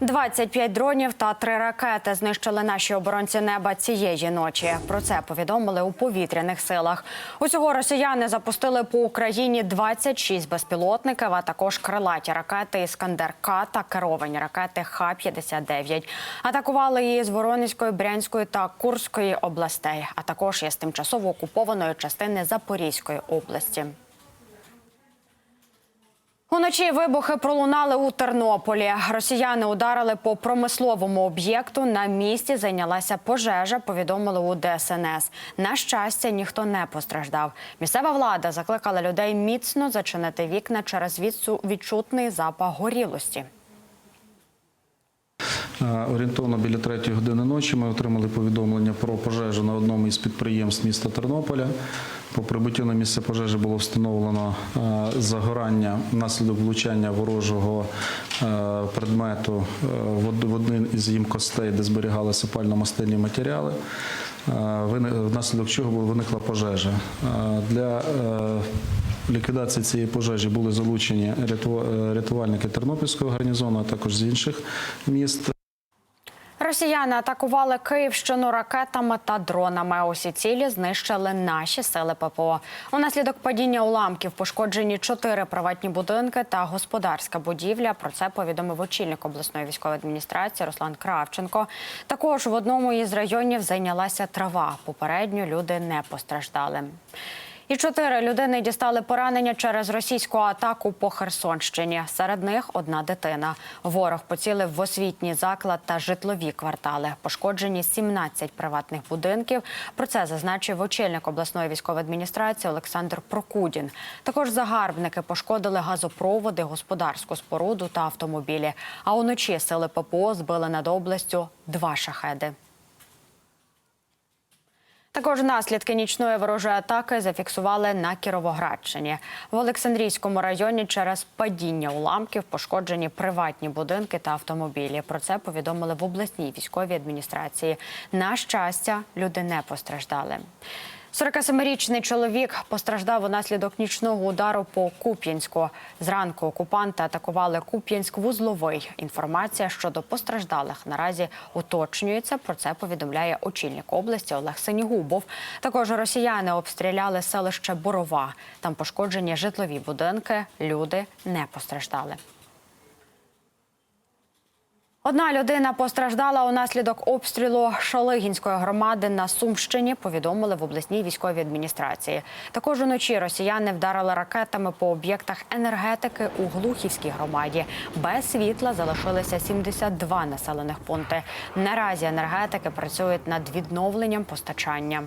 25 дронів та три ракети знищили наші оборонці неба цієї ночі. Про це повідомили у повітряних силах. Усього росіяни запустили по Україні 26 безпілотників, а також крилаті ракети Іскандер К та керовані ракети Х-59. Атакували її з Воронезької, Брянської та Курської областей, а також із тимчасово окупованої частини Запорізької області. Уночі вибухи пролунали у Тернополі. Росіяни ударили по промисловому об'єкту. На місці зайнялася пожежа. Повідомили у ДСНС. На щастя, ніхто не постраждав. Місцева влада закликала людей міцно зачинити вікна через відсу- відчутний запах горілості. Е, Орієнтовно біля третьої години ночі ми отримали повідомлення про пожежу на одному із підприємств міста Тернополя. По прибуттю на місце пожежі було встановлено е, загорання внаслідок влучання ворожого е, предмету в один із їмкостей, де зберігалися пально-мастильні матеріали. Внаслідок чого виникла пожежа. Для ліквідації цієї пожежі були залучені ряту- рятувальники Тернопільського гарнізону, а також з інших міст. Росіяни атакували Київщину ракетами та дронами. Усі цілі знищили наші сили ППО. Унаслідок падіння уламків пошкоджені чотири приватні будинки та господарська будівля. Про це повідомив очільник обласної військової адміністрації Руслан Кравченко. Також в одному із районів зайнялася трава. Попередньо люди не постраждали. І чотири людини дістали поранення через російську атаку по Херсонщині. Серед них одна дитина. Ворог поцілив в освітній заклад та житлові квартали. Пошкоджені 17 приватних будинків. Про це зазначив очільник обласної військової адміністрації Олександр Прокудін. Також загарбники пошкодили газопроводи, господарську споруду та автомобілі. А уночі сили ППО збили над областю два шахеди. Також наслідки нічної ворожої атаки зафіксували на Кіровоградщині. В Олександрійському районі через падіння уламків пошкоджені приватні будинки та автомобілі. Про це повідомили в обласній військовій адміністрації. На щастя, люди не постраждали. 47-річний чоловік постраждав унаслідок нічного удару по Куп'янську. Зранку окупанти атакували Куп'янськ-Вузловий. Інформація щодо постраждалих наразі уточнюється. Про це повідомляє очільник області Олег Синігубов. Також росіяни обстріляли селище Борова. Там пошкоджені житлові будинки. Люди не постраждали. Одна людина постраждала унаслідок обстрілу Шалигінської громади на Сумщині. Повідомили в обласній військовій адміністрації. Також уночі росіяни вдарили ракетами по об'єктах енергетики у Глухівській громаді. Без світла залишилися 72 населених пункти. Наразі енергетики працюють над відновленням постачання.